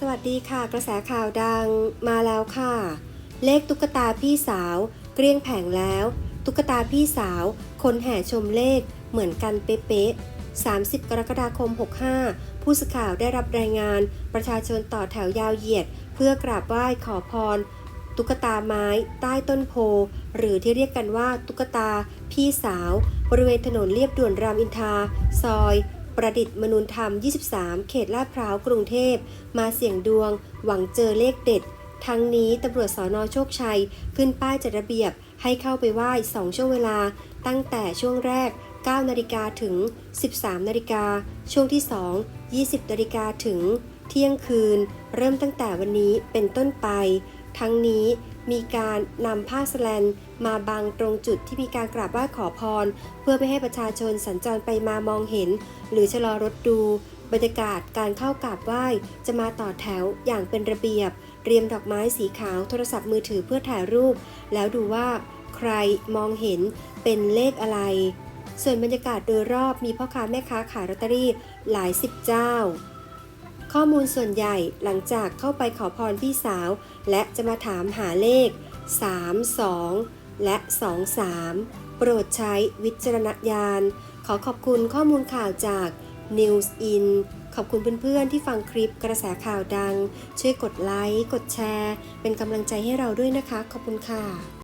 สวัสดีค่ะ กระแสข่าวดังมาแล้วค่ะ เลขตุ๊กตาพี่สาว เกลี้ยงแผงแล้ว ตุ๊กตาพี่สาว คนแห่ชมเลขเหมือนกันเป๊ะๆ 30 กรกฎาคม 65 ผู้สื่อข่าวได้รับรายงาน ประชาชนต่อแถวยาวเหยียด เพื่อกราบไหว้ขอพร ตุ๊กตาไม้ ใต้ต้นโพ หรือที่เรียกกันว่าตุ๊กตาพี่สาว บริเวณถนนเลียบด่วนรามอินทราซอย ประดิษฐ์มนุนธรรม 23 เขตลาดพร้าวกรุงเทพ มาเสี่ยงดวง หวังเจอเลขเด็ด ทั้งนี้ตำรวจสอนอโชคชัย ขึ้นป้ายจัดระเบียบให้เข้าไปไหว้ 2 ช่วงเวลา ตั้งแต่ช่วงแรก 9 นาฬิกาถึง 13 นาฬิกา ช่วงที่ 2 20 นาฬิกาถึง เที่ยงคืน เริ่มตั้งแต่วันนี้เป็นต้นไป ทั้งนี้ มีการนำผ้าสแลนมาบังตรงจุดที่มีการกราบไหว้ขอพร เพื่อไม่ให้ประชาชนสัญจรไปมามองเห็น หรือชะลอรถดู บรรยากาศการเข้ากราบไหว้ จะมาต่อแถวอย่างเป็นระเบียบเตรียมดอกไม้สีขาวโทรศัพท์มือถือเพื่อถ่ายรูป แล้วดูว่าใครมองเห็นเป็นเลขอะไร ส่วนบรรยากาศโดยรอบมีพ่อค้าแม่ค้าขายลอตเตอรี่หลายสิบเจ้า ข้อมูลส่วนใหญ่หลังจากเข้าไปขอพรพี่สาว และจะมาถามหาเลข 3 2 และ 2 3 โปรดใช้วิจารณญาณ ขอขอบคุณข้อมูลข่าวจาก News In ขอบคุณเพื่อนๆที่ฟังคลิปกระแสข่าวดัง ช่วยกดไลค์ กดแชร์ เป็นกำลังใจให้เราด้วยนะคะ ขอบคุณค่ะ